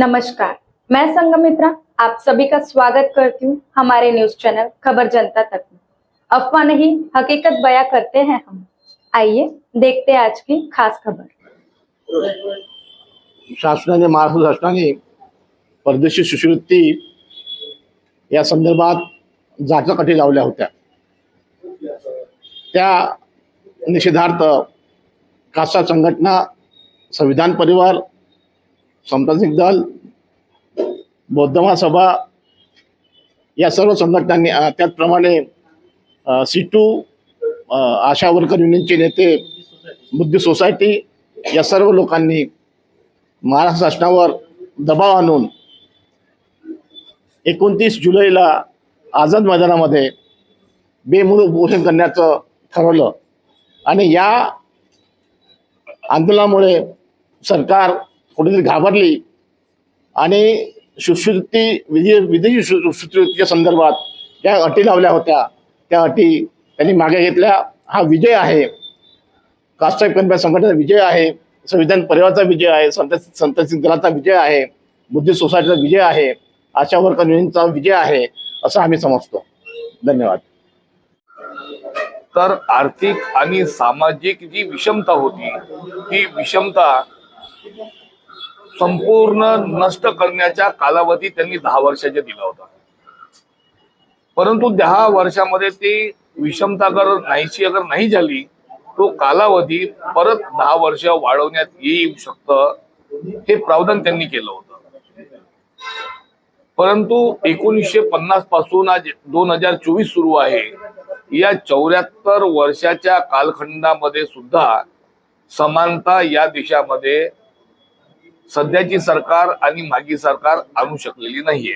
नमस्कार, मैं संगमित्रा आप सभी का स्वागत करती हूँ हमारे न्यूज़ चैनल खबर जनता तक में। अफवाह नहीं, हकीकत बयां करते हैं हम। आइए, देखते हैं आज की खास खबर। शासनाने महाराष्ट्र शासनाने परदेशी शिष्यवृत्ती या संदर्भात जाचक अटी लावल्या होत्या। त्या निषेधार्थ कासा संघटना, संविधान परिवार सामाजिक दल बौद्ध महासभा या सर्व संघटनांनी त्याचप्रमाणे सिटू आशा वर्कर युनियनचे नेते बुद्धी सोसायटी या सर्व लोकांनी महाराष्ट्र शासनावर दबाव आणून एकोणतीस जुलैला आझाद मैदानामध्ये बेमुदत उपोषण करण्याचं ठरवलं. आणि या आंदोलनामुळे सरकार कुठेतरी घाबरली. आणि शिष्यवृत्ती विधी विधी सुश्रुतीच्या संदर्भात ज्या अटी लावल्या होत्या त्या अटी त्यांनी मागे घेतल्या. हा विजय आहे. कास्टाईप कन्या संघटनेचा विजय आहे. संविधान परिवाराचा विजय आहे. संत संत सिंगलाचा विजय आहे. बुद्धी सोसायटीचा विजय आहे. आशा वर्कर युनियनचा विजय आहे असं आम्ही समजतो. धन्यवाद. तर आर्थिक आणि सामाजिक जी विषमता होती ती विषमता संपूर्ण नष्ट करण्याचा कालावधी त्यांनी दहा वर्षाच्या दिला होता. परंतु दहा वर्षामध्ये ती विषमता अगर नाहीशी अगर नाही झाली तो कालावधी परत दहा वर्ष वाढवण्यात येऊ शकतं हे प्रावधान त्यांनी केलं होतं. परंतु एकोणीसशे पन्नासपासून आज दोन हजार चोवीस सुरू आहे. या चौऱ्याहत्तर वर्षाच्या कालखंडामध्ये सुद्धा समानता या देशामध्ये सध्याची सरकार आणि मागी सरकार आणू शकलेली नाहीये.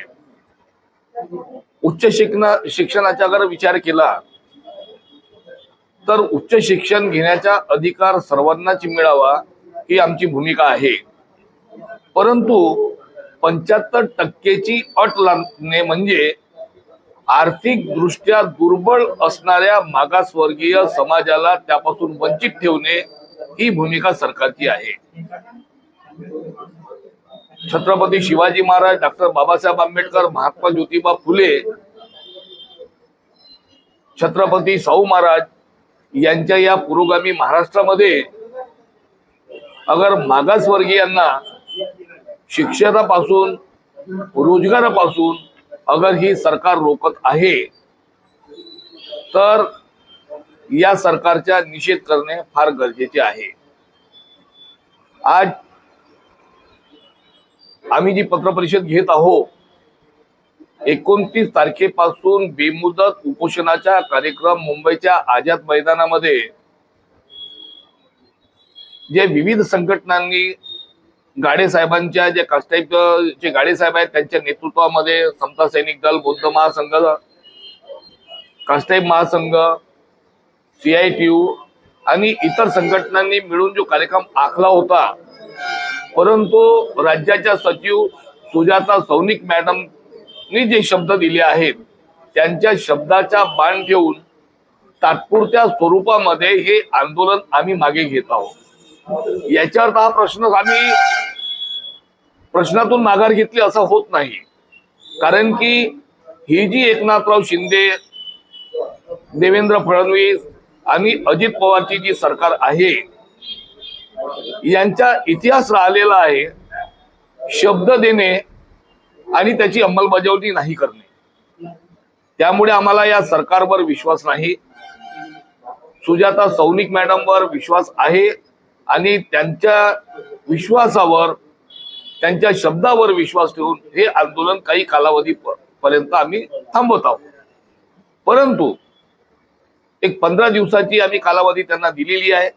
उच्च शिकणा शिक्षणाचा जर विचार केला तर उच्च शिक्षण घेण्याचा अधिकार सर्वांनाच मिळावा ही आमची भूमिका आहे. परंतु पंच्याहत्तर टक्केची अट लादणे म्हणजे आर्थिक दृष्ट्या दुर्बल असणाऱ्या मागासवर्गीय समाजाला त्यापासून वंचित ठेवणे ही भूमिका सरकारची आहे. छत्रपती शिवाजी महाराज डॉक्टर बाबासाहेब आंबेडकर महात्मा ज्योतिबा फुले छत्रपती शाहू महाराज यांच्या या पुरोगामी महाराष्ट्रामध्ये अगर मागासवर्गीयांना शिक्षणापासून रोजगारापासून अगर ही सरकार रोखत आहे तर या सरकारचा निषेध करणे फार गरजेचे आहे. आज आम्ही जी पत्रपरिषद घेत आहोत एकोणतीस तारखेपासून बेमुदत उपोषणाचा कार्यक्रम मुंबईच्या आझाद मैदानामध्ये जे विविध संघटनांनी गाडे साहेबांच्या जे कास्टाईप जे गाडे साहेब आहेत त्यांच्या नेतृत्वामध्ये समता सैनिक दल बौद्ध महासंघ कास्टाईप महासंघ सीआयटीयू आणि इतर संघटनांनी मिळून जो कार्यक्रम आखला होता परंतु राज्याच्या सचिव सुजाता सौनिक मॅडमनी जे शब्द दिले आहेत त्यांच्या शब्दाचा बाण घेऊन तात्पुरत्या स्वरूपामध्ये हे आंदोलन आम्ही मागे घेत आहोत. याच्यावर हा प्रश्न आम्ही प्रश्नातून माघार घेतली असं होत नाही. कारण की ही जी एकनाथराव शिंदे देवेंद्र फडणवीस आणि अजित पवारची जी सरकार आहे यांचा इतिहास राहिलेला आहे. शब्द देणे आणि त्याची अंमलबजावणी नाही करणे. त्यामुळे आम्हाला या सरकारवर विश्वास नाही. सुजाता सौनिक मॅडमवर विश्वास आहे आणि त्यांच्या विश्वासावर त्यांच्या शब्दावर विश्वास ठेवून हे आंदोलन काही कालावधी पर्यंत आम्ही थांबवत आहोत. परंतु एक पंधरा दिवसाची आम्ही कालावधी त्यांना दिलेली आहे.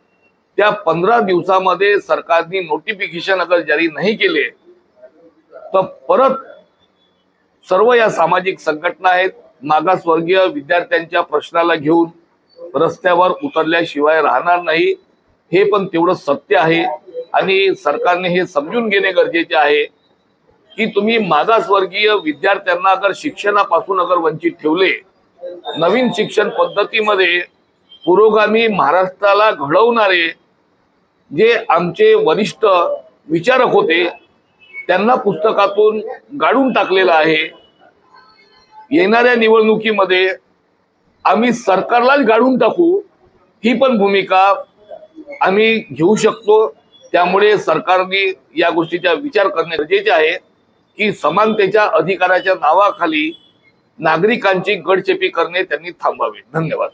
त्या पंधरा दिवसामध्ये सरकारने नोटिफिकेशन अगर जारी नाही केले तर परत सर्व या सामाजिक संघटना आहेत मागासवर्गीय विद्यार्थ्यांच्या प्रश्नाला घेऊन रस्त्यावर उतरल्याशिवाय राहणार नाही. हे पण तेवढं सत्य आहे आणि सरकारने हे समजून घेणे गरजेचे आहे की तुम्ही मागासवर्गीय विद्यार्थ्यांना अगर शिक्षणापासून अगर वंचित ठेवले नवीन शिक्षण पद्धतीमध्ये पुरोगामी महाराष्ट्राला घडवणारे जे आमचे वरिष्ठ विचारक होते त्यांना पुस्तकातून गाडून टाकलेलं आहे. येणाऱ्या निवडणुकीमध्ये आम्ही सरकारलाच गाडून टाकू ही पण भूमिका आम्ही घेऊ शकतो. त्यामुळे सरकारने या गोष्टीचा विचार करणे गरजेचे आहे की समानतेच्या अधिकाराच्या नावाखाली नागरिकांची गडचेपी करणे त्यांनी थांबावे. धन्यवाद.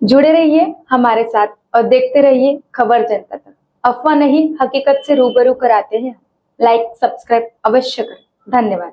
जुड़े रहिए हमारे साथ. और देखते रहिए खबर जनता तक। अफवाह नहीं हकीकत से रूबरू कराते हैं। लाइक सब्सक्राइब अवश्य करें। धन्यवाद।